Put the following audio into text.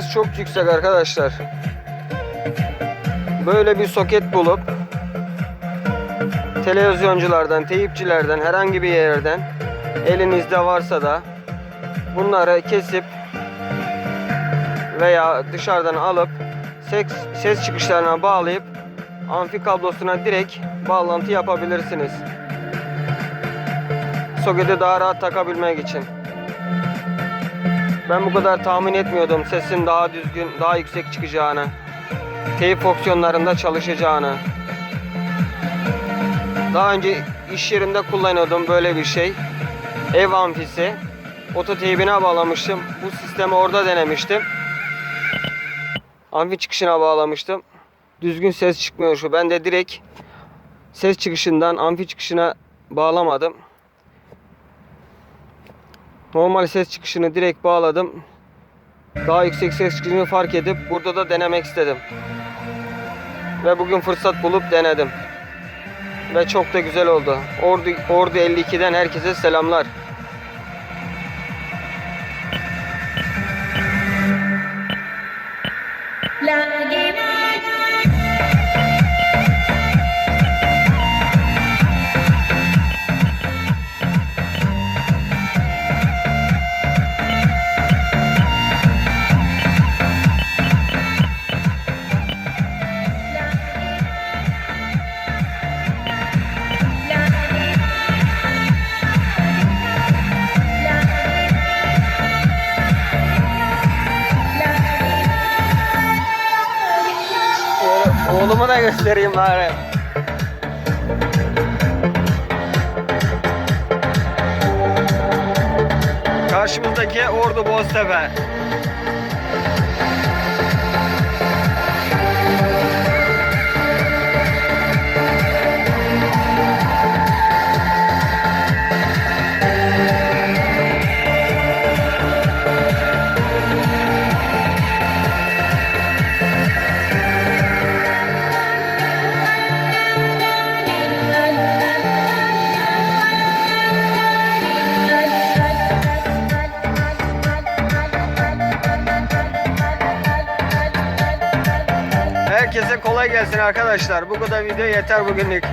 ses çok yüksek arkadaşlar. Böyle bir soket bulup televizyonculardan, teyipçilerden, herhangi bir yerden elinizde varsa da bunları kesip veya dışarıdan alıp ses, ses çıkışlarına bağlayıp amfi kablosuna direkt bağlantı yapabilirsiniz. Soketi daha rahat takabilmek için. Ben bu kadar tahmin etmiyordum sesin daha düzgün, daha yüksek çıkacağını. Teyip fonksiyonlarında çalışacağını. Daha önce iş yerinde kullanıyordum böyle bir şey. Ev amfisi. Oto teybine bağlamıştım. Bu sistemi orada denemiştim. Amfi çıkışına bağlamıştım. Düzgün ses çıkmıyor şu. Ben de direkt ses çıkışından amfi çıkışına bağlamadım. Normal ses çıkışını direkt bağladım. Daha yüksek ses çıkışını fark edip burada da denemek istedim. Ve bugün fırsat bulup denedim. Ve çok da güzel oldu. Ordu, Ordu 52'den herkese selamlar. Oğlumu da göstereyim bari. Karşımızdaki Ordu Boztepe. Herkese kolay gelsin arkadaşlar. Bu kadar video yeter bugünlük.